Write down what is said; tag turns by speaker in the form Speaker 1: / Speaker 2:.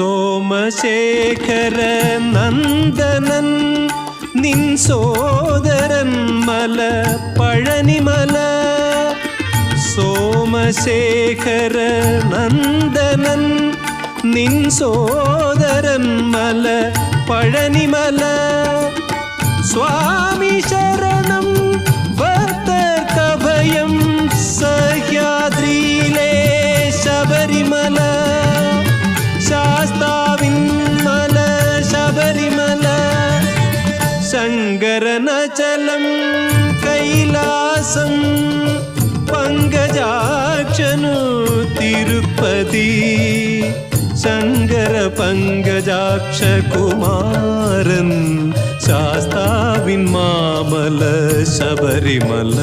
Speaker 1: സോമശേഖര നന്ദനൻ നിൻ സോദരൻ മല പഴനിമല. സോമശേഖര നന്ദനൻ നിൻ സോദരൻ മല പഴനിമല. സ്വാമി ശരണം കഭയം സഹ്യാദ്രിയിലെ ശബരിമല. சங்கரனச்சலம் கைலாசம் பங்கஜாட்சனு திருப்பதி. சங்கர பங்கஜாட்ச குமாரன் சாஸ்தாவின் மாமல சபரிமல.